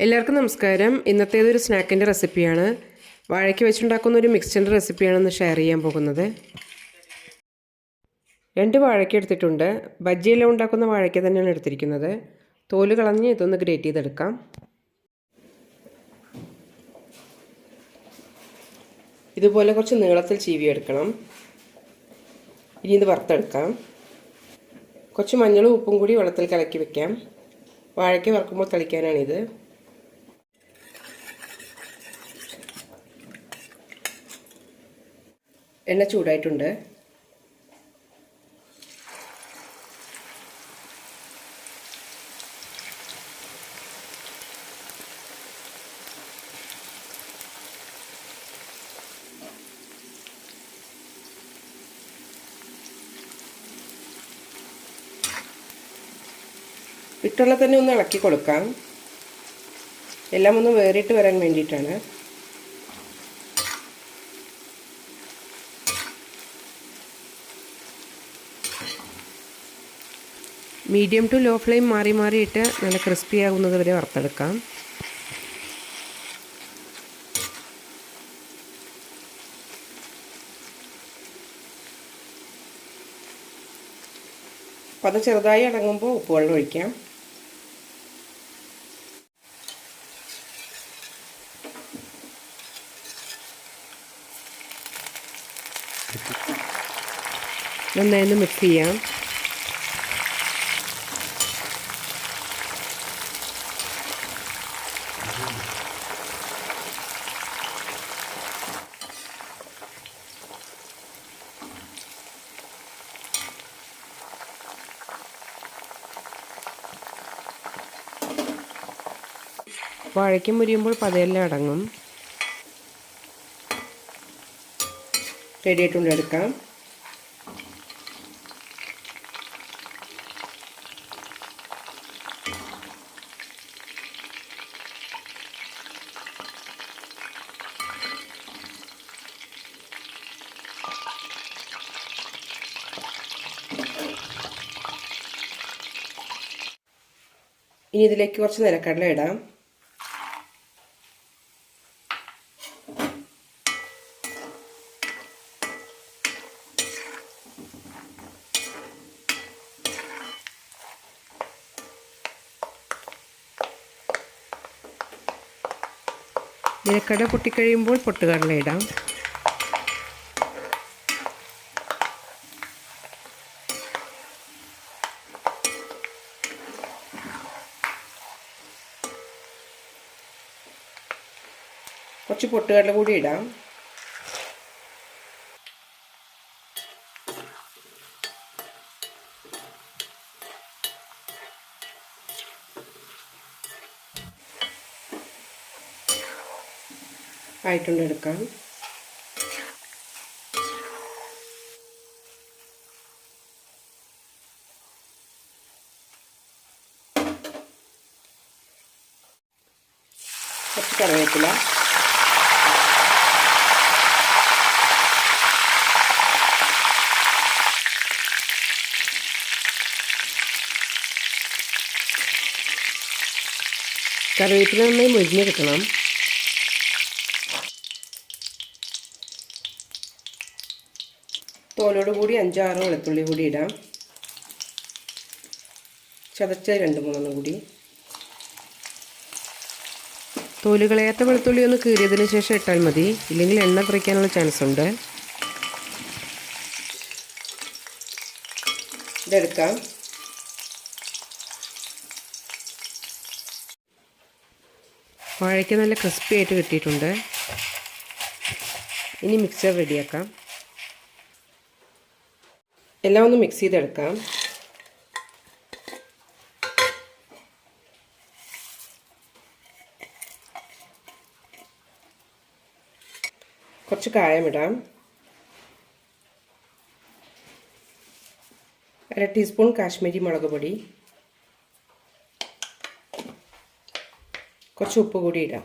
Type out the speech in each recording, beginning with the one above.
എല്ലാവർക്കും നമസ്കാരം. ഇന്നത്തേതൊരു സ്നാക്കിന്റെ റെസിപ്പിയാണ്. വാഴയ്ക്ക് വെച്ചുണ്ടാക്കുന്ന ഒരു മിക്സ്ചറിന്റെ റെസിപ്പിയാണെന്ന് ഷെയർ ചെയ്യാൻ പോകുന്നത്. രണ്ട് വാഴയ്ക്ക് എടുത്തിട്ടുണ്ട്. ബജ്ജിയെല്ലാം ഉണ്ടാക്കുന്ന വാഴയ്ക്ക് തന്നെയാണ് എടുത്തിരിക്കുന്നത്. തോൽ കളഞ്ഞ് ഇതൊന്ന് ഗ്രേറ്റ് ചെയ്തെടുക്കാം. ഇതുപോലെ കുറച്ച് നീളത്തിൽ ചീവി എടുക്കണം ഇനി ഇത് വറുത്തെടുക്കാം. കുറച്ച് മഞ്ഞളും ഉപ്പും കൂടി വെള്ളത്തിൽ കലക്കി വെക്കാം. വാഴയ്ക്ക് വറുക്കുമ്പോൾ തളിക്കാനാണിത്. എണ്ണ ചൂടായിട്ടുണ്ട്. ഇട്ടുള്ള തന്നെ ഒന്ന് ഇളക്കി കൊടുക്കാം. എല്ലാം ഒന്ന് വേറിട്ട് വരാൻ വേണ്ടിയിട്ടാണ്. മീഡിയം ടു ലോ ഫ്ലെയിം മാറി മാറിയിട്ട് നല്ല ക്രിസ്പി ആകുന്നത് വരെ വറുത്തെടുക്കാം. അപ്പം അത് ചെറുതായി അടങ്ങുമ്പോൾ ഉപ്പുവെള്ളം ഒഴിക്കാം. നന്നായി ഒന്ന് മിക്സ് ചെയ്യാം. വാഴയ്ക്ക് മുരിയുമ്പോൾ പതയെല്ലാം അടങ്ങും. റെഡിയായിട്ടുണ്ട് എടുക്കാം. ഇനി ഇതിലേക്ക് കുറച്ച് നിലക്കടല ഇടാം. നിലക്കട പൊട്ടിക്കഴിയുമ്പോൾ പൊട്ടുകടല ഇടാം. കുറച്ച് പൊട്ടുകടല കൂടി ഇടാം. ആയിട്ടുണ്ട് എടുക്കാം. കുറച്ച് കറിവേപ്പില. കറിവേപ്പില നന്നായി മുരിഞ്ഞ് കിട്ടണം. തോലോട് കൂടി അഞ്ചാറ് വെളുത്തുള്ളി കൂടി ഇടാം. ചതച്ച രണ്ട് മൂന്നെണ്ണം കൂടി. തോൽ കളയാത്ത വെളുത്തുള്ളി ഒന്ന് കീറിയതിന് ശേഷം ഇട്ടാൽ മതി. ഇല്ലെങ്കിൽ എണ്ണ കുറയ്ക്കാനുള്ള ചാൻസ് ഉണ്ട്. ഇതെടുക്കാം. വാഴയ്ക്ക് നല്ല ക്രിസ്പി ആയിട്ട് കിട്ടിയിട്ടുണ്ട്. ഇനി മിക്സർ റെഡിയാക്കാം എല്ലാം ഒന്ന് മിക്സ് ചെയ്തെടുക്കാം കുറച്ച് കായമിടാം അര ടീസ്പൂൺ കാശ്മീരി മുളക് പൊടി കുറച്ച് ഉപ്പ് കൂടി ഇടാം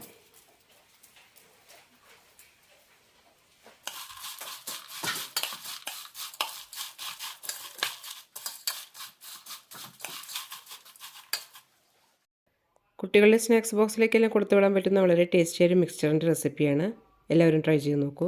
കുട്ടികളുടെ സ്നാക്സ് ബോക്സിലേക്കെല്ലാം കൊടുത്തു വിടാൻ പറ്റുന്ന വളരെ ടേസ്റ്റിയായ ഒരു മിക്സ്ചറിന്റെ റെസിപ്പിയാണ് എല്ലാവരും ട്രൈ ചെയ്ത് നോക്കൂ.